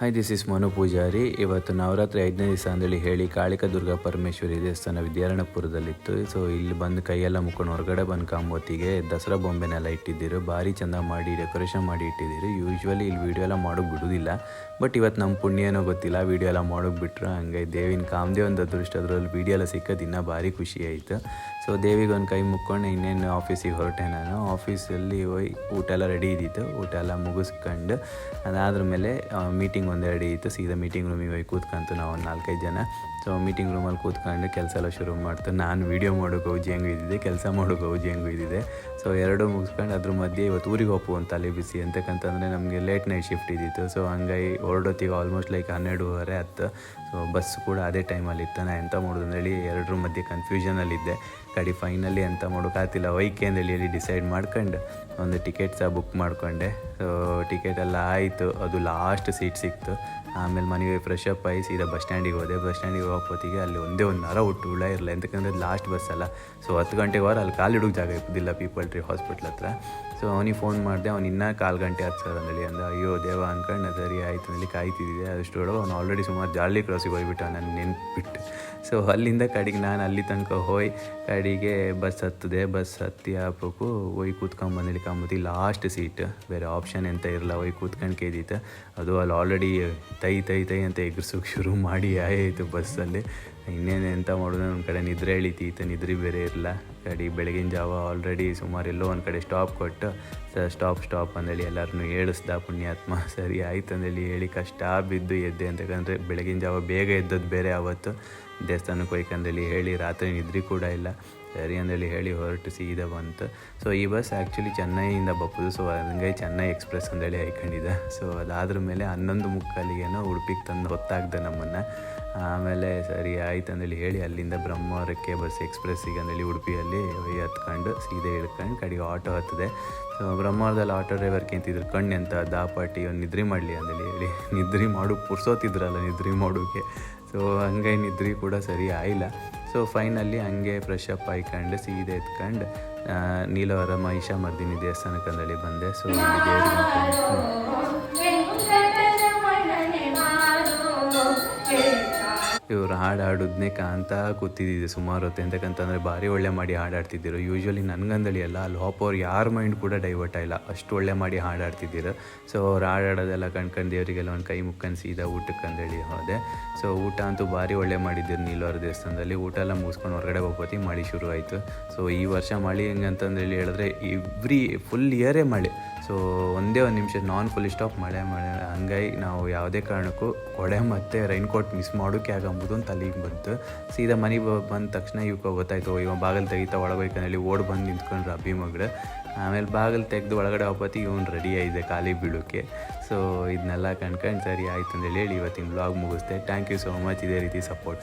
Hi this is Manu Pujari ಇವತ್ತು ನವರಾತ್ರಿ ಐದನೇ ದಿವಸ ಅಂದೇಳಿ ಹೇಳಿ ಕಾಳಿಕ ದುರ್ಗಾ ಪರಮೇಶ್ವರಿ ದೇವಸ್ಥಾನ ವಿದ್ಯಾರಣ್ಯಪುರದಲ್ಲಿತ್ತು ಸೊ ಇಲ್ಲಿ ಬಂದು ಕೈಯೆಲ್ಲ ಮುಕ್ಕೊಂಡು ಹೊರಗಡೆ ಬಂದು ಕಾಂಬೋತಿಗೆ ದಸರಾ ಬೊಂಬೆನೆಲ್ಲ ಇಟ್ಟಿದ್ದೀರು. ಭಾರಿ ಚಂದ ಮಾಡಿ ಡೆಕೋರೇಷನ್ ಮಾಡಿ ಇಟ್ಟಿದ್ದೀರಿ. ಯೂಶ್ವಲಿ ಇಲ್ಲಿ ವಿಡಿಯೋ ಎಲ್ಲ ಮಾಡೋಕೆ ಬಿಡೋದಿಲ್ಲ. ಬಟ್ ಇವತ್ತು ನಮ್ಮ ಪುಣ್ಯ ಏನೋ ಗೊತ್ತಿಲ್ಲ. ವೀಡಿಯೋ ಎಲ್ಲ ಮಾಡೋಕೆ ಬಿಟ್ರು. ಹಂಗೆ ದೇವಿನ ಕಾಮದೇ ಒಂದು ಅದೃಷ್ಟ. ಅದರಲ್ಲಿ ವೀಡಿಯೋ ಎಲ್ಲ ಸಿಕ್ಕೋದು ಇನ್ನೂ ಭಾರಿ ಖುಷಿ ಆಯಿತು. ಸೊ ದೇವಿಗೆ ಒಂದು ಕೈ ಮುಕ್ಕೊಂಡು ಇನ್ನೇನು ಆಫೀಸಿಗೆ ಹೊರಟೆ ನಾನು. ಆಫೀಸಲ್ಲಿ ಹೋಯ್ ಊಟ ಎಲ್ಲ ರೆಡಿ ಇದ್ದಿತ್ತು. ಊಟ ಎಲ್ಲ ಮುಗಿಸ್ಕೊಂಡು ಅದಾದ್ರ ಮೇಲೆ ಮೀಟಿಂಗ್ ಒಂದು ಎರಡು ಇತ್ತು. ಸೀದಾ ಮೀಟಿಂಗ್ ರೂಮಿಗೆ ಹೋಗಿ ಕೂತ್ಕೊಂತು ನಾವು ಒಂದು ನಾಲ್ಕೈದು ಜನ. ಸೊ ಮೀಟಿಂಗ್ ರೂಮಲ್ಲಿ ಕೂತ್ಕೊಂಡು ಕೆಲಸ ಎಲ್ಲ ಶುರು ಮಾಡ್ತು. ನಾನು ವೀಡಿಯೋ ಮಾಡೋಕೆ ಗೌಜಿ ಹೆಂಗೆ ಇದ್ದಿದ್ದೆ ಕೆಲಸ ಮಾಡೋಕೆ ಗೌಜಿ ಹೆಂಗೆ ಇದ್ದಿದೆ ಸೊ ಎರಡು ಮುಗಿಸ್ಕೊಂಡು ಅದ್ರ ಮಧ್ಯೆ ಇವತ್ತು ಊರಿಗೆ ಹೋಗು ಅಂತ, ಅಲ್ಲಿ ಬಿಸಿ ಅಂತಕ್ಕಂತಂದರೆ ನಮಗೆ ಲೇಟ್ ನೈಟ್ ಶಿಫ್ಟ್ ಇದ್ದಿತ್ತು. ಸೊ ಹಂಗಾಗಿ ಹೊರಡೋತ್ತಿಗೆ ಆಲ್ಮೋಸ್ಟ್ ಲೈಕ್ ಹನ್ನೆರಡೂವರೆ ಹತ್ತು ಸೊ ಬಸ್ ಕೂಡ ಅದೇ ಟೈಮಲ್ಲಿ ಇತ್ತು. ನಾನು ಎಂತ ಮಾಡೋದು ಅಂದೇಳಿ ಎರಡರ ಮಧ್ಯೆ ಕನ್ಫ್ಯೂಷನಲ್ಲಿದ್ದೆ ಕಡೆ ಫೈನಲಿ ಎಂತ ಮಾಡೋಕ್ಕಾಗ್ತಿಲ್ಲ ವೈಕೆ ಅಂದೇಳಿ ಡಿಸೈಡ್ ಮಾಡ್ಕೊಂಡು, ಒಂದು ಟಿಕೆಟ್ ಸಹ ಬುಕ್ ಮಾಡಿಕೊಂಡೆ. ಟಿಕೆಟ್ ಎಲ್ಲ ಆಯಿತು. ಅದು ಲಾಸ್ಟ್ ಸೀಟ್ ಸಿಕ್ತು. ಆಮೇಲೆ ಮನೆಗೆ ಫ್ರೆಶ್ ಅಪ್ ಆಗಿ ಸೀದಾ ಬಸ್ ಸ್ಟ್ಯಾಂಡಿಗೆ ಹೋದೆ. ಬಸ್ ಸ್ಟ್ಯಾಂಡಿಗೆ ಹೋಗೋತ್ತಿಗೆ ಅಲ್ಲಿ ಒಂದೇ ಒಂದು ನರ ಹುಟ್ಟು ಹುಳ ಇರಲ್ಲ ಎಂತಕ್ಕಂದ್ರೆ ಲಾಸ್ಟ್ ಬಸ್ ಅಲ್ಲ. ಸೊ ಹತ್ತು ಗಂಟೆಗೆ ವಾರ ಅಲ್ಲಿ ಕಾಲು ಇಡೋಕೆ ಜಾಗ ಇರೋದಿಲ್ಲ ಪೀಪಲ್ ಟ್ರೀ ಹಾಸ್ಪಿಟ್ಲ್ ಹತ್ರ. ಸೊ ಅವನಿಗೆ ಫೋನ್ ಮಾಡಿದೆ, ಅವ್ನು ಇನ್ನೂ ಕಾಲು ಗಂಟೆ ಆಯ್ತು ಸರ್ ಅಂದೇಳಿ ಅಂದ, ಅಯ್ಯೋ ದೇವ ಅಂದ್ಕೊಂಡು ಸರಿ ಆಯಿತು ಅಲ್ಲಿ ಕಾಯ್ತಿದ್ದೆ ಹೇಳೋ ಅವ್ನು ಆಲ್ರೆಡಿ ಸುಮಾರು ಜಾಲಿ ಕ್ರಾಸಿಗೆ ಹೋಗಿಬಿಟ್ಟ, ನಾನು ನೆನ್ಪಿಟ್ಟು. ಸೊ ಅಲ್ಲಿಂದ ಕಡೆಗೆ ನಾನು ಅಲ್ಲಿ ತನಕ ಹೋಯ್, ಕಡೆಗೆ ಬಸ್ ಹತ್ತದೆ ಬಸ್ ಹತ್ತಿ ಹಾಕ್ಬೇಕು ಹೋಯ್ ಕೂತ್ಕೊಂಡು ಕಂಬತಿ ಲಾಸ್ಟ್ ಸೀಟ್ ಬೇರೆ ಆಪ್ಷನ್ ಎಂತ ಇರಲ್ಲ ಹೋಯ್ ಕೂತ್ಕೊಂಡು ಕೇದಿತ್ತು ಅದು ಅಲ್ಲಿ ಆಲ್ರೆಡಿ ತೈ ತೈ ತೈ ಅಂತ ಎಗ್ರಿಸೋಕೆ ಶುರು ಮಾಡಿ, ಆಯಿತು ಬಸ್ಸಲ್ಲಿ. ಇನ್ನೇನು ಎಂತ ಮಾಡೋದು? ಒಂದು ಕಡೆ ನಿದ್ರೆ ಎಳಿತೀತು, ನಿದ್ರೆ ಬೇರೆ ಇರಲ್ಲ ಕಡೆ ಬೆಳಗಿನ ಜಾವ ಆಲ್ರೆಡಿ ಸುಮಾರು ಎಲ್ಲೋ ಒಂದು ಕಡೆ ಸ್ಟಾಪ್ ಕೊಟ್ಟು ಸರ್ ಸ್ಟಾಪ್ ಸ್ಟಾಪ್ ಅಂದೇಳಿ ಎಲ್ಲರನ್ನೂ ಹೇಳಿಸ್ದ ಪುಣ್ಯಾತ್ಮ. ಸರಿ, ಆಯ್ತು ಅಂದೇಳಿ ಹೇಳಿ ಕಷ್ಟ ಬಿದ್ದು ಎದ್ದೆ ಅಂತಕ್ಕಂದ್ರೆ ಬೆಳಗಿನ ಜಾವ ಬೇಗ ಎದ್ದದ್ದು ಬೇರೆ ಆವತ್ತು. ದೇವಸ್ಥಾನಕ್ಕೆ ಹೋಯ್ಕಂದೇಳಿ ಹೇಳಿ ರಾತ್ರಿ ನಿದ್ರೆ ಕೂಡ ಇಲ್ಲ. ಸರಿ ಅಂದೇಳಿ ಹೇಳಿ ಹೊರಟು ಸೀದಾ ಬಂತು. ಸೊ ಈ ಬಸ್ ಆ್ಯಕ್ಚುಲಿ ಚೆನ್ನೈಯಿಂದ ಬಪ್ಪದು. ಸೊ ಹಂಗೆ ಚೆನ್ನೈ ಎಕ್ಸ್ಪ್ರೆಸ್ ಅಂದೇಳಿ ಹಾಕೊಂಡಿದ್ದೆ ಸೊ ಅದಾದ್ರ ಮೇಲೆ ಹನ್ನೊಂದು ಮುಕ್ಕಾಲಿಗೇನೋ ಉಡುಪಿಗೆ ತಂದು ಹೊತ್ತಾಗ್ದೆ ನಮ್ಮನ್ನು. ಆಮೇಲೆ ಸರಿ ಆಯ್ತು ಅಂದೇಳಿ ಹೇಳಿ ಅಲ್ಲಿಂದ ಬ್ರಹ್ಮವರಕ್ಕೆ ಬಸ್ ಎಕ್ಸ್ಪ್ರೆಸ್ಸಿಗೆ ಅಂದೇಳಿ ಉಡುಪಿಯಲ್ಲಿ ಹತ್ಕೊಂಡು ಸೀದಾ ಇಳ್ಕೊಂಡು ಕಡೆಗೆ ಆಟೋ ಹತ್ತದೆ ಸೊ ಬ್ರಹ್ಮವರದಲ್ಲಿ ಆಟೋ ಡ್ರೈವರ್ ಕೇಂತಿದ್ರು ಕಣ್ಣು ಎಂತ ದಾಪಾಟಿ, ಒಂದು ನಿದ್ರೆ ಮಾಡಲಿ ಅಂದೇಳಿ ಹೇಳಿ. ನಿದ್ರೆ ಮಾಡು, ಪುರ್ಸೋತಿದ್ರಲ್ಲ ನಿದ್ರೆ ಮಾಡೋಕ್ಕೆ ಸೊ ಹಂಗೆ ನಿದ್ರೆ ಕೂಡ ಸರಿ ಆಯಿಲ್ಲ ಸೊ ಫೈನಲ್ಲಿ ಹಂಗೆ ಫ್ರೆಶ್ ಅಪ್ ಆಯ್ಕೊಂಡು ಸೀದೆ ಎತ್ಕೊಂಡು ನೀಲವರ ಮಹಿಷಾ ಮರ್ದಿನಿ ದೇವಸ್ಥಾನಕ್ಕೆ ಬಂದೆ. ಸೊ ದೇವ್ರಿಗೆ ಇವರು ಹಾಡು ಹಾಡೋದನ್ನೇ ಕಾಣ್ತಾ ಕೂತಿದ್ದಿದೆ ಸುಮಾರು ಹೊತ್ತು? ಎಂತಕ್ಕಂತಂದರೆ ಭಾರಿ ಒಳ್ಳೆ ಮಾಡಿ ಹಾಡಾಡ್ತಿದ್ದರು ಯೂಶ್ವಲಿ ನನಗಂದಳಿ ಅಲ್ಲ ಅಲ್ಲಿ ಹೋಪೋರು ಯಾರ ಮೈಂಡ್ ಕೂಡ ಡೈವರ್ಟ್ ಆಗಿಲ್ಲ. ಅಷ್ಟು ಒಳ್ಳೆ ಮಾಡಿ ಹಾಡಾಡ್ತಿದ್ದಿರು ಸೊ ಅವ್ರು ಹಾಡಾಡೋದೆಲ್ಲ ಕಣ್ಕಂಡು ದೇವರಿಗೆಲ್ಲ ಒಂದು ಕೈ ಮುಕ್ಕನ್ ಸೀದಾ ಊಟಕ್ಕೆ ಅಂದೇಳಿ ಹೋದೆ. ಸೊ ಊಟ ಅಂತೂ ಭಾರಿ ಒಳ್ಳೆ ಮಾಡಿದ್ದರು ನೀಲವರ ದೇವಸ್ಥಾನದಲ್ಲಿ. ಊಟ ಎಲ್ಲ ಮುಗಿಸ್ಕೊಂಡು ಹೊರಗಡೆ ಹೋಗ್ಬೋತಿ ಮಳೆ ಶುರು ಆಯಿತು. ಸೊ ಈ ವರ್ಷ ಮಳೆ ಹೆಂಗೆ ಅಂತಂದೇಳಿ ಹೇಳಿದ್ರೆ ಎವ್ರಿ ಫುಲ್ ಇಯರೇ ಮಳೆ. ಸೊ ಒಂದೇ ಒಂದು ನಿಮಿಷ ನಾನ್ ಫುಲ್ ಸ್ಟಾಪ್ ಮಳೆ ಮಳೆ. ಹಂಗಾಗಿ ನಾವು ಯಾವುದೇ ಕಾರಣಕ್ಕೂ ಕೊಡೆ ಮತ್ತು ರೈನ್ಕೋಟ್ ಮಿಸ್ ಮಾಡೋಕೆ ಆಗಂಬುದು ಅಂತ ಅಲ್ಲಿಗೆ ಬಂತು. ಸೀದಾ ಮನೆಗೆ ಬಂದ ತಕ್ಷಣ ಇವಕ್ಕೆ ಗೊತ್ತಾಯ್ತು ಇವ ಬಾಗಿಲು ತೆಗಿತಾ ಒಳಗೋಯ್ಕನಲ್ಲಿ ಓಡ್ ಬಂದು ನಿಂತ್ಕೊಂಡ್ರು ಅಬ್ಬಿ ಮಗಳು. ಆಮೇಲೆ ಬಾಗಿಲು ತೆಗೆದು ಒಳಗಡೆ ಹೋಗ್ಬತ್ತಿ ಇವನು ರೆಡಿ ಆಗಿದೆ ಖಾಲಿ ಬೀಳೋಕ್ಕೆ ಸೊ ಇದನ್ನೆಲ್ಲ ಕಣ್ಕಂಡು ಸರಿ ಆಯ್ತು ಅಂತೇಳಿ ಹೇಳಿ ಇವತ್ತಿನ ಬ್ಲಾಗ್ ಮುಗಿಸ್ತೆ ಥ್ಯಾಂಕ್ ಯು ಸೋ ಮಚ್ ಇದೇ ರೀತಿ ಸಪೋರ್ಟ್